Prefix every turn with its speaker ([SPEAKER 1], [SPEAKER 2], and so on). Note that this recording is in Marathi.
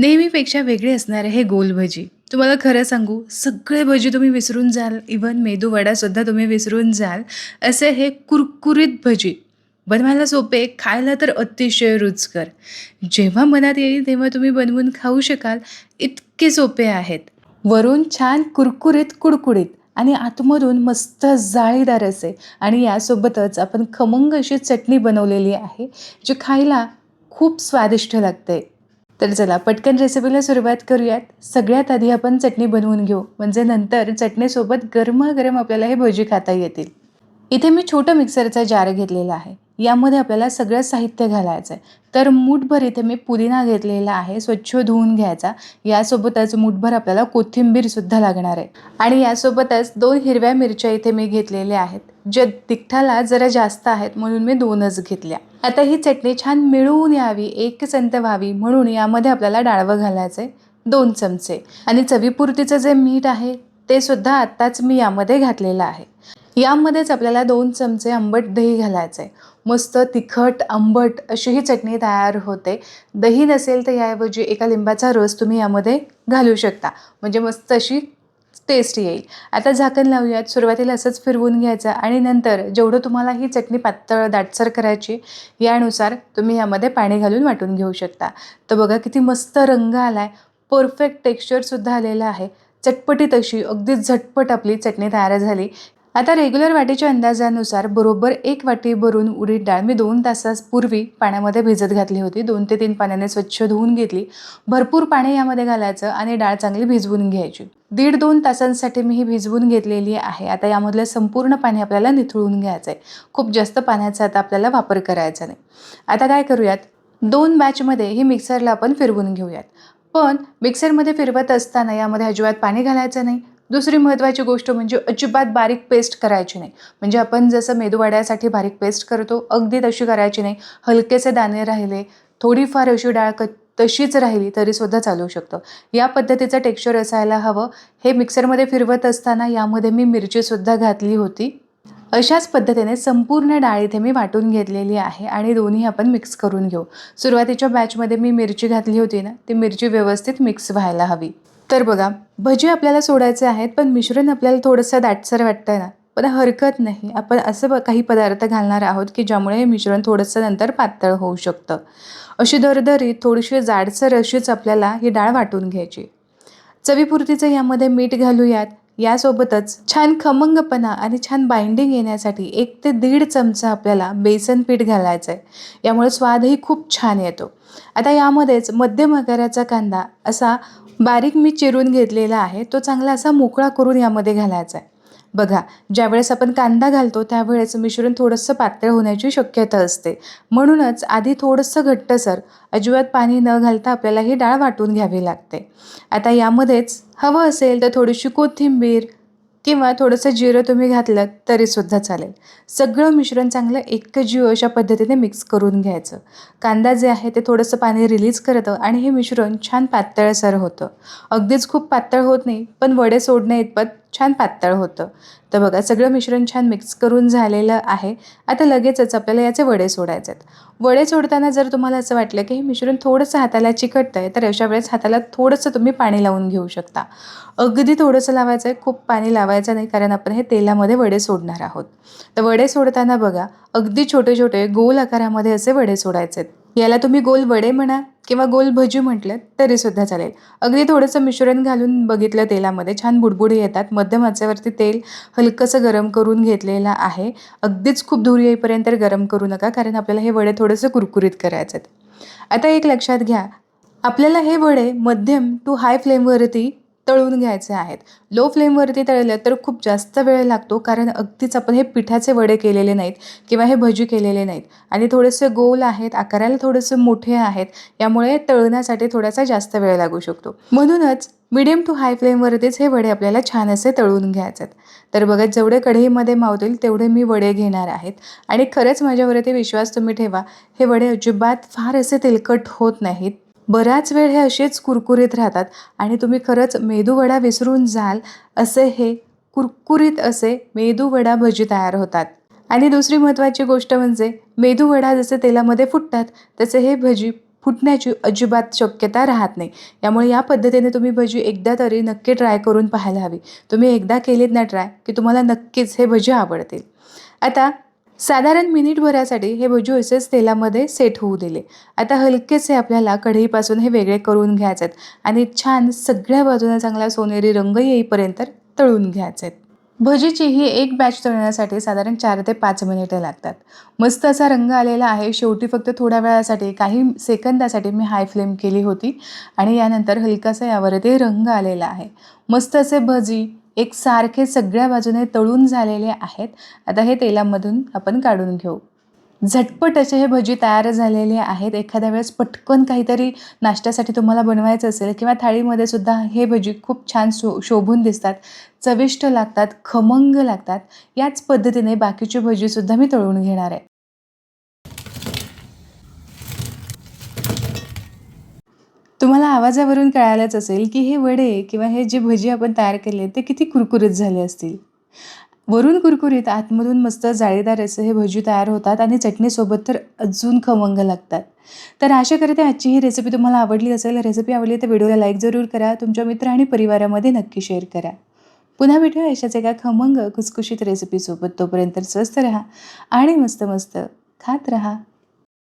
[SPEAKER 1] नेहमीपेक्षा वेगळे असणारे हे गोल भजी तुम्हाला खरं सांगू सगळे भजी तुम्ही विसरून जाल. इवन मेदू वडासुद्धा तुम्ही विसरून जाल. असे हे कुरकुरीत भजी. बनवायला सोपे खायला तर अतिशय रुचकर. जेव्हा मनात येईल तेव्हा तुम्ही बनवून खाऊ शकाल. इतके सोपे आहेत. वरून छान कुरकुरीत कुडकुडीत आणि आतमधून मस्त जाळीदार असे. आणि यासोबतच आपण खमंग अशी चटणी बनवलेली आहे जी खायला खूप स्वादिष्ट लागते. तर चला पटकन रेसिपीला सुरुवात करूयात. सगळ्यात आधी आपण चटणी बनवून घेऊ. म्हणजे नंतर चटणीसोबत गरमागरम आपल्याला हे भजी खाता येतील. इथे मी छोटं मिक्सरचा जार घेतलेला आहे. यामध्ये आपल्याला सगळं साहित्य घालायचं आहे तर मूठभर इथे मी पुदिना घेतलेला आहे स्वच्छ धुवून घ्यायचा. यासोबतच मूठभर आपल्याला कोथिंबीरसुद्धा लागणार आहे. आणि यासोबतच दोन हिरव्या मिरच्या इथे मी घेतलेल्या आहेत. जे तिखटाला जरा जास्त आहेत म्हणून मी दोनच घेतल्या. आता ही चटणी छान मिळवून यावी एक संत व्हावी म्हणून यामध्ये आपल्याला डाळवं घालायचं आहे दोन चमचे. आणि चवीपुरतीचं जे मीठ आहे ते सुद्धा आत्ताच मी यामध्ये घातलेलं आहे. यामध्येच आपल्याला दोन चमचे आंबट दही घालायचं आहे मस्त तिखट आंबट अशी ही चटणी तयार होते. दही नसेल तर याऐवजी एका लिंबाचा रस तुम्ही यामध्ये घालू शकता. म्हणजे मस्त अशी टेस्ट येईल. आता झाकण लावूयात. सुरुवातीला असंच फिरवून घ्यायचं आणि नंतर जेवढं तुम्हाला ही चटणी पातळ दाटसर करायची यानुसार तुम्ही यामध्ये पाणी घालून वाटून घेऊ शकता. तर बघा किती मस्त रंग आला आहे परफेक्ट टेक्स्चरसुद्धा आलेलं आहे. चटपटीत अशी अगदी झटपट आपली चटणी तयार झाली. आता रेग्युलर वाटीच्या अंदाजानुसार बरोबर एक वाटी भरून उडीद डाळ मी दोन तासापूर्वी पाण्यामध्ये भिजत घातली होती. दोन ते तीन पाण्याने स्वच्छ धुवून घेतली. भरपूर पाणी यामध्ये घालायचं आणि डाळ चांगली भिजवून घ्यायची. दीड दोन तासांसाठी मी ही भिजवून घेतलेली आहे. आता यामधलं संपूर्ण पाणी आपल्याला निथळून घ्यायचं आहे खूप जास्त पाण्याचा आता आपल्याला वापर करायचा नाही. आता काय करूयात? दोन बॅचमध्ये ही मिक्सरला आपण फिरवून घेऊयात. पण मिक्सरमध्ये फिरवत असताना यामध्ये अजिबात पाणी घालायचं नाही. दुसरी महत्त्वाची गोष्ट म्हणजे अजिबात बारीक पेस्ट करायची नाही. म्हणजे आपण जसं मेदूवड्यासाठी बारीक पेस्ट करतो अगदी तशी करायची नाही. हलकेसे दाणे राहिले थोडीफार अशी डाळ क तशीच राहिली तरीसुद्धा चालू शकतं. या पद्धतीचं टेक्स्चर असायला हवं. हे मिक्सरमध्ये फिरवत असताना यामध्ये मी मिरचीसुद्धा घातली होती. अशाच पद्धतीने संपूर्ण डाळ इथे मी वाटून घेतलेली आहे आणि दोन्ही आपण मिक्स करून घेऊ. सुरुवातीच्या बॅचमध्ये मी मिरची घातली होती ना ती मिरची व्यवस्थित मिक्स व्हायला हवी. तर बघा भजी आपल्याला सोडायचे आहेत पण मिश्रण आपल्याला थोडंसं दाटसर वाटतं ना. पण हरकत नाही. आपण असं ब काही पदार्थ घालणार आहोत की ज्यामुळे हे मिश्रण थोडंसं नंतर पातळ होऊ शकतं. अशी दरदरी थोडीशी जाडसर अशीच आपल्याला ही डाळ वाटून घ्यायची. चवीपुरतीचं यामध्ये मीठ घालूयात. यासोबतच छान खमंगपणा आणि छान बाइंडिंग येण्यासाठी एक ते दीड चमचा आपल्याला बेसन पीठ घालायचं आहे यामुळे स्वादही खूप छान येतो. आता यामध्येच मध्यम आकाराचा कांदा असा बारीक मी चिरून घेतलेला आहे तो चांगला असा मोकळा करून यामध्ये घालायचा आहे. बघा ज्यावेळेस आपण कांदा घालतो त्यावेळेस मिश्रण थोडंसं पातळ होण्याची शक्यता असते. म्हणूनच आधी थोडंसं घट्टसर अजिबात पाणी न घालता आपल्याला ही डाळ वाटून घ्यावी लागते. आता यामध्येच हवं असेल तर थोडीशी कोथिंबीर किंवा थोडंसं जिरं तुम्ही घातलं तरीसुद्धा चालेल. सगळं मिश्रण चांगलं एकजीव अशा पद्धतीने मिक्स करून घ्यायचं. कांदा जे आहे ते थोडंसं पाणी रिलीज करतं आणि हे मिश्रण छान पातळसर होतं. अगदीच खूप पातळ होत नाही पण वडे सोडण्या इतपत छान पातळ होतं. तर बघा सगळं मिश्रण छान मिक्स करून झालेलं आहे. आता लगेचच आपल्याला याचे वडे सोडायचे आहेत वडे सोडताना जर तुम्हाला असं वाटलं की हे मिश्रण थोडंसं हाताला चिकटतं आहे तर अशा वेळेस हाताला थोडंसं तुम्ही पाणी लावून घेऊ शकता. अगदी थोडंसं लावायचं आहे खूप पाणी लावायचं नाही कारण आपण हे तेलामध्ये वडे सोडणार आहोत. तर वडे सोडताना बघा अगदी छोटे छोटे गोल आकारामध्ये असे वडे सोडायचे आहेत याला तुम्ही गोल वडे म्हणा किंवा गोल भजी म्हटलं तरीसुद्धा चालेल. अगदी थोडंसं मिश्रण घालून बघितलं तेलामध्ये. छान बुडबुडी येतात. मध्यम आचेवरती तेल हलकंसं गरम करून घेतलेलं आहे. अगदीच खूप दूर येईपर्यंत गरम करू नका कारण आपल्याला हे वडे थोडंसं कुरकुरीत करायचं आहेत आता एक लक्षात घ्या. आपल्याला हे वडे मध्यम टू हाय फ्लेमवरती तळून घ्यायचे आहेत. लो फ्लेमवरती तळलं तर खूप जास्त वेळ लागतो कारण अगदीच आपण हे पिठाचे वडे केलेले नाहीत किंवा हे भजी केलेले नाहीत. आणि थोडेसे गोल आहेत आकाराला थोडेसे मोठे आहेत यामुळे तळण्यासाठी थोडासा जास्त वेळ लागू शकतो. म्हणूनच मिडियम टू हाय फ्लेमवरतीच हे वडे आपल्याला छान असे तळून घ्यायचे आहेत. तर बघा जेवढे कढईमध्ये मावतील तेवढे मी वडे घेणार आहेत. आणि खरंच माझ्यावरती विश्वास तुम्ही ठेवा हे वडे अजिबात फार असे तेलकट होत नाहीत. बराच वेळ हे असेच कुरकुरीत राहतात आणि तुम्ही खरंच मेदूवडा विसरून जाल असे हे कुरकुरीत असे मेदूवडा भजी तयार होतात. आणि दुसरी महत्त्वाची गोष्ट म्हणजे मेदूवडा जसे तेलामध्ये फुटतात तसे हे भजी फुटण्याची अजिबात शक्यता राहत नाही. त्यामुळे या पद्धतीने तुम्ही भजी एकदा तरी नक्की ट्राय करून पाहायला हवी. तुम्ही एकदा केलीत ना ट्राय की तुम्हाला नक्कीच हे भजी आवडतील. आता साधारण मिनिटभरासाठी हे भजी असेच तेलामध्ये सेट होऊ दिले. आता हलकेचे आपल्याला कढईपासून हे वेगळे करून घ्यायचे आहेत आणि छान सगळ्या बाजूने चांगला सोनेरी रंग येईपर्यंत तळून घ्यायचे आहेत भजीची ही एक बॅच तळण्यासाठी साधारण चार ते पाच मिनिटं लागतात. मस्त असा रंग आलेला आहे. शेवटी फक्त थोड्या वेळासाठी काही सेकंदासाठी मी हाय फ्लेम केली होती आणि यानंतर हलकासा यावर ते रंग आलेला आहे. मस्त असे भजी एक सारखे सगळ्या बाजूने तळून झालेले आहेत. आता हे तेलामधून आपण काढून घेऊ. झटपट असे हे भजी तयार झालेले आहेत. एखाद्या वेळेस पटकन काहीतरी नाश्त्यासाठी तुम्हाला बनवायचं असेल किंवा थाळीमध्ये सुद्धा हे भजी खूप छान शो शोभून दिसतात. चविष्ट लागतात खमंग लागतात. याच पद्धतीने बाकीची भजीसुद्धा मी तळून घेणार आहे तुम्हाला आवाजावरून कळालंच असेल की हे वडे किंवा हे जे भजी आपण तयार केले ते किती कुरकुरीत झाले असतील. वरून कुरकुरीत आतमधून मस्त जाळीदार असे हे भजी तयार होतात आणि चटणीसोबत तर अजून खमंग लागतात. तर आशा करते आजची ही रेसिपी तुम्हाला आवडली असेल. रेसिपी आवडली तर व्हिडिओला लाईक जरूर करा. तुमच्या मित्र आणि परिवारामध्ये नक्की शेअर करा. पुन्हा भेटूया अशाच एका खमंग खुसखुशीत रेसिपीसोबत तोपर्यंत स्वस्त राहा आणि मस्त मस्त खात राहा.